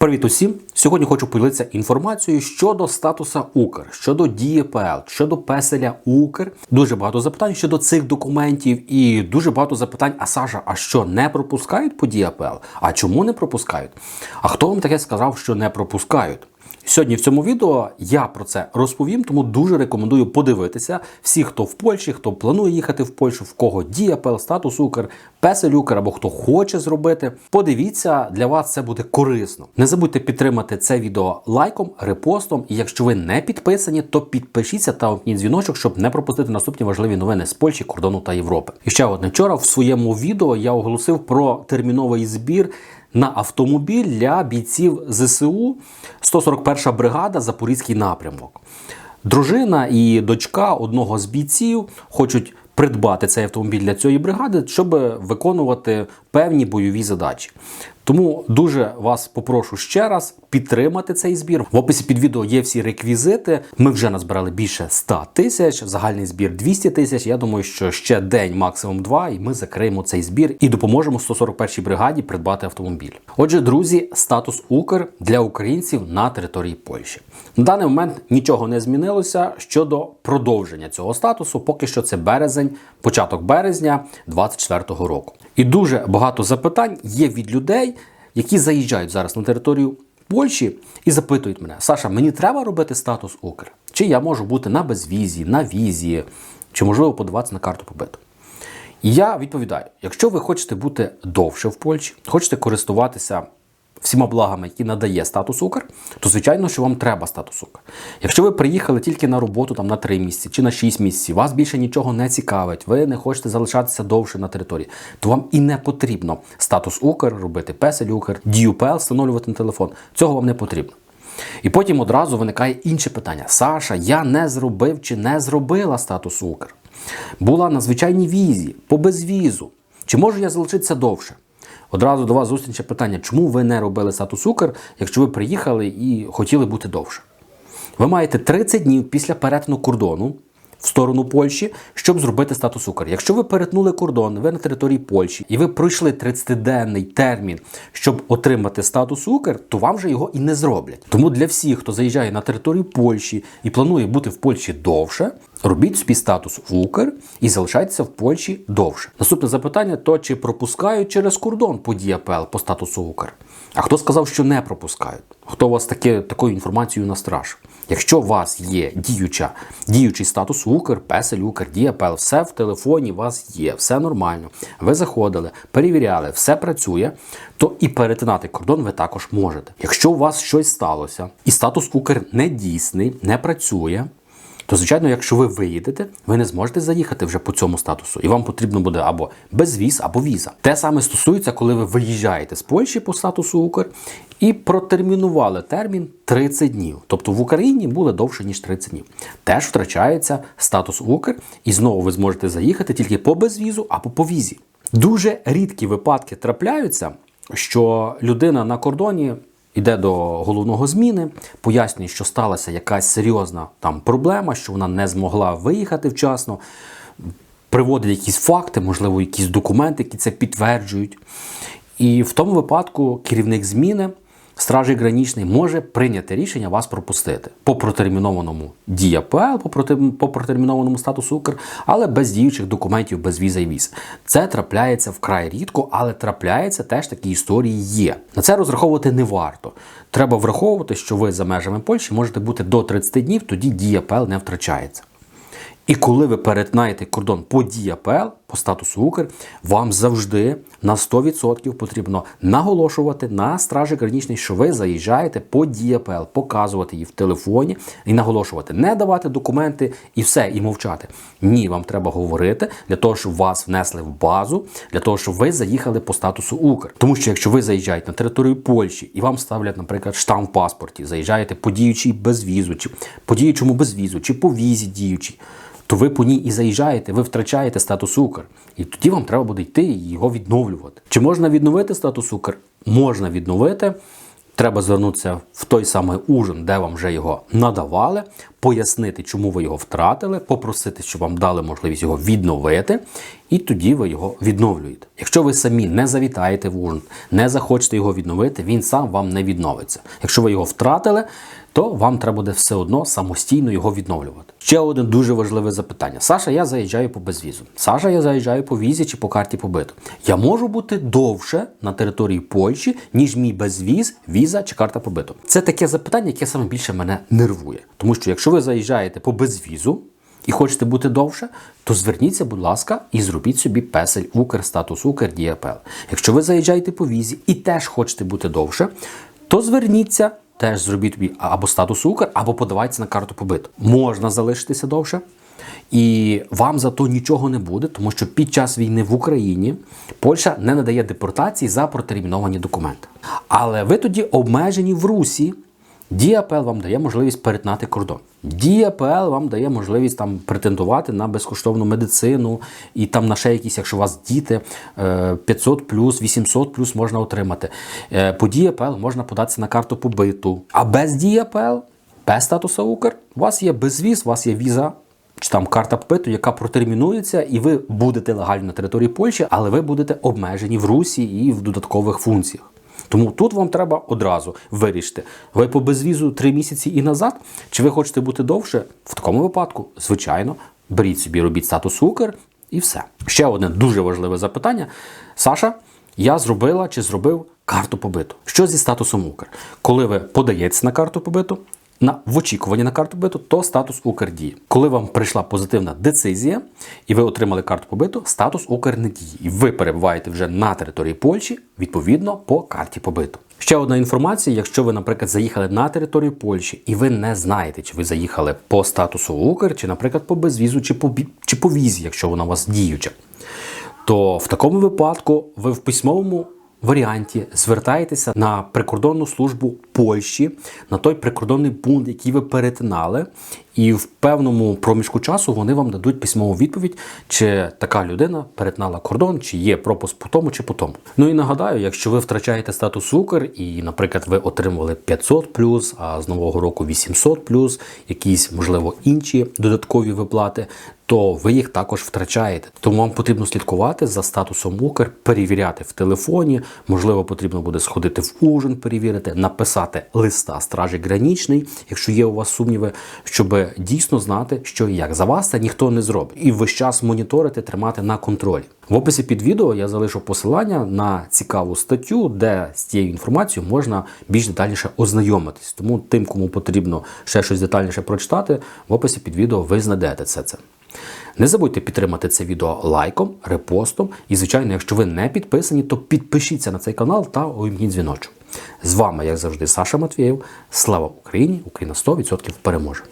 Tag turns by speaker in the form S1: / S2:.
S1: Привіт усім! Сьогодні хочу поділитися інформацією щодо статуса Укр, щодо дії ПЛ, щодо песеля Укр. Дуже багато запитань щодо цих документів, і дуже багато запитань. А Саша, а що не пропускають по АПЛ? А чому не пропускають? А хто вам таке сказав, що не пропускають? Сьогодні в цьому відео я про це розповім, тому дуже рекомендую подивитися всі, хто в Польщі, хто планує їхати в Польщу, в кого діє ПЛ, статус Укр, песель Укр або хто хоче зробити. Подивіться, для вас це буде корисно. Не забудьте підтримати це відео лайком, репостом. І якщо ви не підписані, то підпишіться та вмкніть дзвіночок, щоб не пропустити наступні важливі новини з Польщі, кордону та Європи. І ще одне вчора в своєму відео я оголосив про терміновий збір на автомобіль для бійців ЗСУ 141 бригада Запорізький напрямок. Дружина і дочка одного з бійців хочуть придбати цей автомобіль для цієї бригади, щоб виконувати певні бойові задачі. Тому дуже вас попрошу ще раз підтримати цей збір. В описі під відео є всі реквізити. Ми вже назбирали більше 100 тисяч, загальний збір 200 тисяч. Я думаю, що ще день, максимум два, і ми закриємо цей збір і допоможемо 141-й бригаді придбати автомобіль. Отже, друзі, статус Укр для українців на території Польщі. На даний момент нічого не змінилося щодо продовження цього статусу. Поки що це березень, початок березня 2024 року. І дуже багато запитань є від людей, які заїжджають зараз на територію Польщі і запитують мене: Саша, мені треба робити статус Укр? Чи я можу бути на безвізі, на візі, чи можливо подаватися на карту побиту? І я відповідаю: якщо ви хочете бути довше в Польщі, хочете користуватися всіма благами, які надає статус Укр, то звичайно, що вам треба статус Укр. Якщо ви приїхали тільки на роботу там на 3 місяці чи на 6 місяців, вас більше нічого не цікавить, ви не хочете залишатися довше на території, то вам і не потрібно статус Укр робити, песель Укр, ДЮПЛ, встановлювати на телефон. Цього вам не потрібно. І потім одразу виникає інше питання: Саша, я не зробив чи не зробила статус Укр. Була на звичайній візі, по безвізу. Чи можу я залишитися довше? Одразу до вас зустрічне питання, чому ви не робили статус Укр, якщо ви приїхали і хотіли бути довше? Ви маєте 30 днів після перетину кордону в сторону Польщі, щоб зробити статус Укр. Якщо ви перетнули кордон, ви на території Польщі і ви пройшли 30-денний термін, щоб отримати статус Укр, то вам вже його і не зроблять. Тому для всіх, хто заїжджає на територію Польщі і планує бути в Польщі довше, робіть собі статус Укр і залишайтеся в Польщі довше. Наступне запитання: то чи пропускають через кордон по ДІАПЛ по статусу Укр? А хто сказав, що не пропускають? Хто вас таке, такою інформацією настрашив? Якщо у вас є діюча, діючий статус Укр, Песель, Укр, Діапел, все в телефоні у вас є, все нормально. Ви заходили, перевіряли, все працює, то і перетинати кордон ви також можете. Якщо у вас щось сталося, і статус Укр не дійсний, не працює. То, звичайно, якщо ви виїдете, ви не зможете заїхати вже по цьому статусу, і вам потрібно буде або безвіз, або віза. Те саме стосується, коли ви виїжджаєте з Польщі по статусу Укр і протермінували термін 30 днів. Тобто в Україні буде довше ніж 30 днів. Теж втрачається статус Укр, і знову ви зможете заїхати тільки по безвізу або по візі. Дуже рідкі випадки трапляються, що людина на кордоні. Іде до головного зміни, пояснює, що сталася якась серйозна там проблема, що вона не змогла виїхати вчасно, приводить якісь факти, можливо, якісь документи, які це підтверджують. І в тому випадку керівник зміни, стражі гранічний, може прийняти рішення вас пропустити по протермінованому дія ПЛ, по, протермінованому статусу Укр, але без діючих документів, без віза і віз. Це трапляється вкрай рідко, але трапляється теж такі історії є. На це розраховувати не варто. Треба враховувати, що ви за межами Польщі можете бути до 30 днів, тоді дія не втрачається. І коли ви перетинаєте кордон по ДІАПЛ, по статусу Укр, вам завжди на 100% потрібно наголошувати на стражі гранічній, що ви заїжджаєте по ДІАПЛ, показувати її в телефоні і наголошувати, не давати документи і все, і мовчати. Ні, вам треба говорити для того, щоб вас внесли в базу, для того, щоб ви заїхали по статусу Укр. Тому що якщо ви заїжджаєте на територію Польщі і вам ставлять, наприклад, штамп в паспорті, заїжджаєте по діючій безвізу, чи по діючому безвізу, чи по візі діючій, то ви по ній і заїжджаєте, ви втрачаєте статус Укр. І тоді вам треба буде йти і його відновлювати. Чи можна відновити статус Укр? Можна відновити. Треба звернутися в той самий ужин, де вам вже його надавали, пояснити, чому ви його втратили, попросити, щоб вам дали можливість його відновити, і тоді ви його відновлюєте. Якщо ви самі не завітаєте в ужин, не захочете його відновити, він сам вам не відновиться. Якщо ви його втратили, то вам треба буде все одно самостійно його відновлювати. Ще один дуже важливе запитання. Саша, я заїжджаю по безвізу. Саша, я заїжджаю по візі чи по карті побиту. Я можу бути довше на території Польщі, ніж мій безвіз, віза чи карта побиту. Це таке запитання, яке саме більше мене нервує. Тому що якщо ви заїжджаєте по безвізу, і хочете бути довше, то зверніться, будь ласка, і зробіть собі песель Укр, статус Укр, ДІАПЛ. Якщо ви заїжджаєте по візі і теж хочете бути довше, то зверніться, теж зробіть тобі або статус Укр, або подавайтеся на карту побиту. Можна залишитися довше. І вам за то нічого не буде, тому що під час війни в Україні Польща не надає депортації за протерміновані документи. Але ви тоді обмежені в Русі. ДІАПЛ вам дає можливість перетнати кордон. ДІАПЛ вам дає можливість там претендувати на безкоштовну медицину і там на ще якісь, якщо у вас діти е, 500 плюс, 800 плюс можна отримати. Е, По ДІАПЛ можна податися на карту побиту. А без ДІАПЛ, без статусу Укр, у вас є безвіз, у вас є віза. Чи там карта побиту, яка протермінується, і ви будете легально на території Польщі, але ви будете обмежені в Русі і в додаткових функціях. Тому тут вам треба одразу вирішити, ви по безвізу три місяці і назад, чи ви хочете бути довше? В такому випадку, звичайно, беріть собі, робіть статус Укр і все. Ще одне дуже важливе запитання. Саша, я зробила чи зробив карту побиту. Що зі статусом Укр? Коли ви подаєтесь на карту побиту, на в очікуванні на карту побиту, то статус Укр діє. Коли вам прийшла позитивна децизія, і ви отримали карту побиту, статус Укр не діє. І ви перебуваєте вже на території Польщі, відповідно по карті побиту. Ще одна інформація: якщо ви, наприклад, заїхали на територію Польщі і ви не знаєте, чи ви заїхали по статусу Укр, чи, наприклад, по безвізу, чи по чи по візі, якщо вона у вас діюча, то в такому випадку ви в письмовому варіанті звертайтеся на прикордонну службу Польщі, на той прикордонний пункт, який ви перетинали, і в певному проміжку часу вони вам дадуть письмову відповідь, чи така людина перетинала кордон, чи є пропуск по тому, чи по тому. Ну і нагадаю, якщо ви втрачаєте статус Укр, і, наприклад, ви отримували 500 плюс, а з нового року 800 плюс, якісь можливо інші додаткові виплати. То ви їх також втрачаєте. Тому вам потрібно слідкувати за статусом Укр, перевіряти в телефоні. Можливо, потрібно буде сходити в ужин, перевірити, написати листа стражі гранічний, якщо є у вас сумніви, щоб дійсно знати, що і як за вас це ніхто не зробить, і весь час моніторити, тримати на контролі. В описі під відео я залишу посилання на цікаву статтю, де з цією інформацією можна більш детальніше ознайомитись. Тому тим, кому потрібно ще щось детальніше прочитати, в описі під відео ви знайдете все це. Не забудьте підтримати це відео лайком, репостом. І, звичайно, якщо ви не підписані, то підпишіться на цей канал та увімкніть дзвіночок. З вами, як завжди, Саша Матвєєв. Слава Україні! Україна 100% переможе!